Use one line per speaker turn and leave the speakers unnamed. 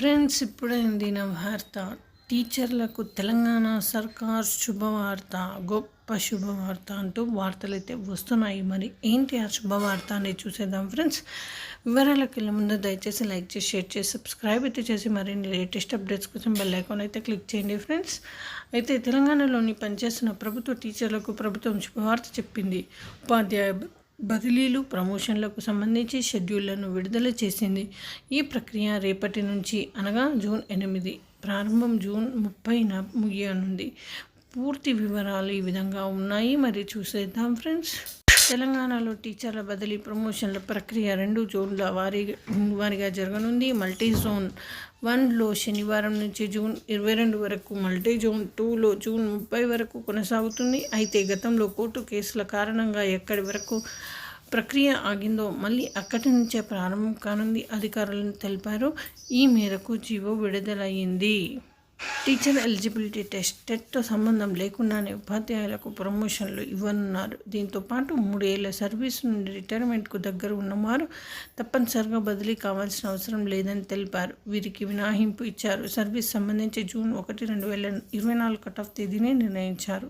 Friends ఇప్పుడైందిన వార్త. టీచర్లకు తెలంగాణ సర్కార్ శుభవార్త గొప్ప శుభవార్త అంటూ వార్తలు అయితే వస్తున్నాయి. మరి ఏంటి ఆ శుభవార్త అనేది చూసేద్దాం ఫ్రెండ్స్ వివరాలకు వెళ్ళే ముందు దయచేసి లైక్ చేసి షేర్ చేసి సబ్స్క్రైబ్ అయితే చేసి మరిన్ని లేటెస్ట్ అప్డేట్స్ కోసం బెల్ ఐకాన్ అయితే క్లిక్ చేయండి ఫ్రెండ్స్ అయితే తెలంగాణలోని పనిచేస్తున్న ప్రభుత్వ టీచర్లకు ప్రభుత్వం శుభవార్త చెప్పింది. ఉపాధ్యాయ బదిలీలు ప్రమోషన్లకు సంబంధించి షెడ్యూళ్ళను విడుదల చేసింది. ఈ ప్రక్రియ రేపటి నుంచి అనగా జూన్ ఎనిమిది ప్రారంభం జూన్ ముప్పైన ముగియనుంది. పూర్తి వివరాలు ఈ విధంగా ఉన్నాయి. మరి చూసేద్దాం ఫ్రెండ్స్. తెలంగాణలో టీచర్ల బదిలీ ప్రమోషన్ల ప్రక్రియ రెండు జోన్ల వారీ వారీగా జరగనుంది. మల్టీ జోన్ వన్లో శనివారం నుంచి జూన్ ఇరవై రెండు వరకు మల్టీ జోన్ టూలో జూన్ ముప్పై వరకు కొనసాగుతుంది. అయితే గతంలో కోర్టు కేసుల కారణంగా ఎక్కడి వరకు ప్రక్రియ ఆగిందో మళ్ళీ అక్కడి నుంచే ప్రారంభం కానుంది. అధికారులను తెలిపారు ఈ మేరకు జీవో విడుదలయ్యింది. టీచర్ ఎలిజిబిలిటీ టెస్ట్ టెట్తో సంబంధం లేకుండానే ఉపాధ్యాయులకు ప్రమోషన్లు ఇవ్వనున్నారు. దీంతో పాటు మూడేళ్ళ సర్వీస్ నుండి రిటైర్మెంట్కు దగ్గర ఉన్నవారు తప్పనిసరిగా బదిలీ కావాల్సిన అవసరం లేదని తెలిపారు. వీరికి మినహాయింపు ఇచ్చారు. సర్వీస్ సంబంధించి జూన్ ఒకటి రెండు వేల ఇరవై నాలుగు కట్ ఆఫ్ తేదీనే నిర్ణయించారు.